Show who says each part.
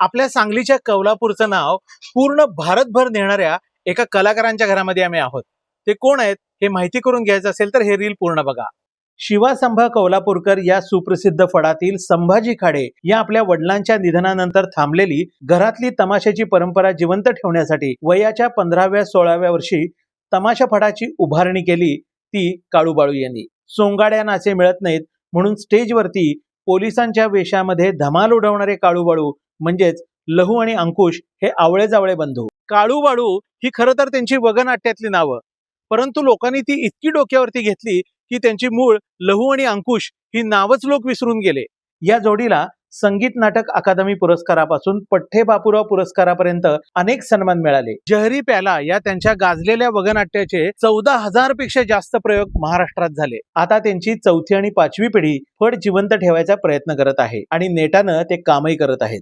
Speaker 1: आपल्या सांगलीच्या कौलापूरचं नाव पूर्ण भारतभर नेणाऱ्या एका कलाकारांच्या घरामध्ये आम्ही आहोत. ते कोण आहेत हे माहिती करून घ्यायचं असेल तर हे रील पूर्ण बघा. शिवा संभा कौलापूरकर या सुप्रसिद्ध फडातील संभाजी खाडे या आपल्या वडिलांच्या निधनानंतर थांबलेली घरातली तमाशाची परंपरा जिवंत ठेवण्यासाठी वयाच्या पंधराव्या सोळाव्या वर्षी तमाशा फडाची उभारणी केली ती काळूबाळू यांनी. सोंगाड्या नाचे मिळत नाहीत म्हणून स्टेजवरती पोलिसांच्या वेशामध्ये धमाल उडवणारे काळूबाळू म्हणजेच लहू आणि अंकुश हे आवळे जावळे बंधू. काळू वाळू ही खरं तर त्यांची वगनाट्यातली नावं. परंतु लोकांनी ती इतकी डोक्यावरती घेतली की त्यांची मूळ लहू आणि अंकुश ही नावच लोक विसरून गेले. या जोडीला संगीत नाटक अकादमी पुरस्कारापासून पठ्ठे बापुराव पुरस्कारापर्यंत अनेक सन्मान मिळाले. जहरी प्याला या त्यांच्या गाजलेल्या वगनाट्याचे चौदा हजारपेक्षा जास्त प्रयोग महाराष्ट्रात झाले. आता त्यांची चौथी आणि पाचवी पिढी फड जिवंत ठेवायचा प्रयत्न करत आहे आणि नेटानं ते कामही करत आहेत.